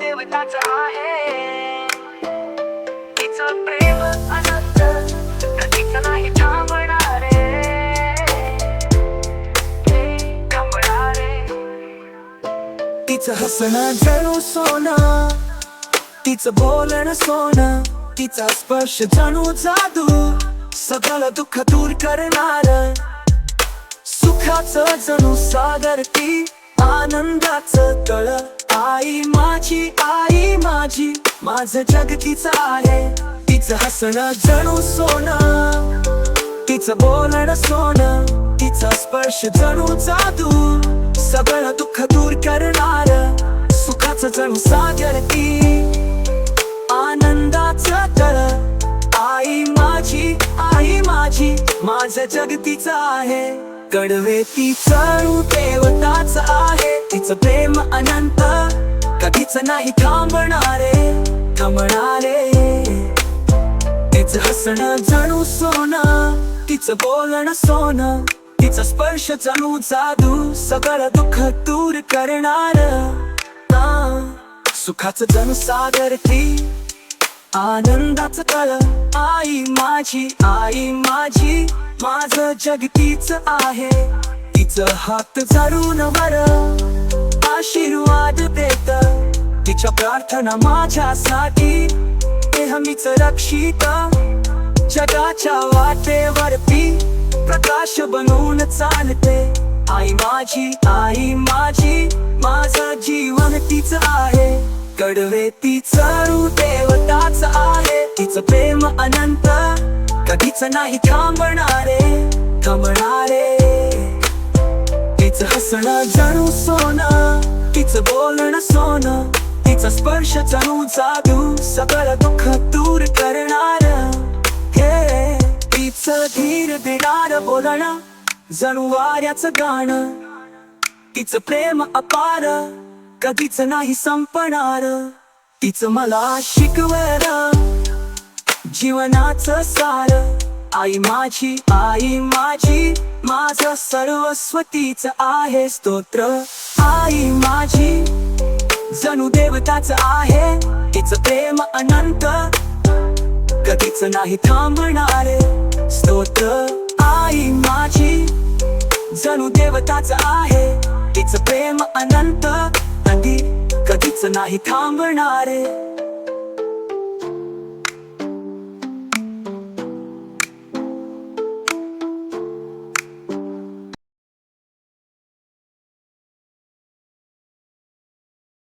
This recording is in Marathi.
देवताच आहे. तिचं प्रेम अनंत नाही तिचं हसणं जणू सोनं तिचं बोलणं सोनं तिचा स्पर्श जणू जादू. सगळं दुःख दूर करणार सुखाचं जणू सागर ती आनंदाचं तळ. आई माझी आई माझी माझं जग तिचं आहे. तिचं हसणं जणू सोनं. तिचं बोलणं सोनं. तिचा स्पर्श जणू जादू. सगळं दुःख दूर करणार. सुखाचं जणू सागर ती. आनंदाचं तळ आई माझी आई माझी माझं जग तिचं आहे. कडवे तिचं देवताच आहे. तिचं प्रेम अनंत कधीच नाही थांबणारे थांबणारे. तिचं हसणं जणू सोनं तिचं बोलणं सोनं तिचा स्पर्श जणू जादू. सगळं दुःख दूर करणार. सुखाचं जणू सागर ती आनंदाचं कळ आई माझी आई माझी माझं जग तीच आहे. तिचं हात धरून वर आशीर्वाद देत. तिच्या प्रार्थना माझ्यासाठी नेहमीच रक्षित. जगाच्या वाटेवरती प्रकाश बनवून चालते. आई माझी आई माझी माझं जीवन तीच आहे. कडवे तिचं देवताच आहे. तिचं प्रेम अनंत कधीच नाही थांबणारे थांबणारे. तिचं हसणं जणू सोनं तिचं बोलणं सोनं तिचा स्पर्श जणू जादू सगळं दुःख दूर करणार. हे तिचं धीर देणार बोलणं जणू वाऱ्याचं गाणं तिचं प्रेम अपार. कधीच नाही संपणार. तिचं मला शिकवर जीवनाचं सार. आई माझी आई माझी माझं सर्वस्वतीच आहे स्तोत्र. आई माझी जणू देवताच आहे. तिचं प्रेम अनंत. कधीच नाही थांबणारे. स्तोत्र. आई माझी जणू देवताच आहे. तिचं प्रेम अनंत. कधीच नाही थांबणारे.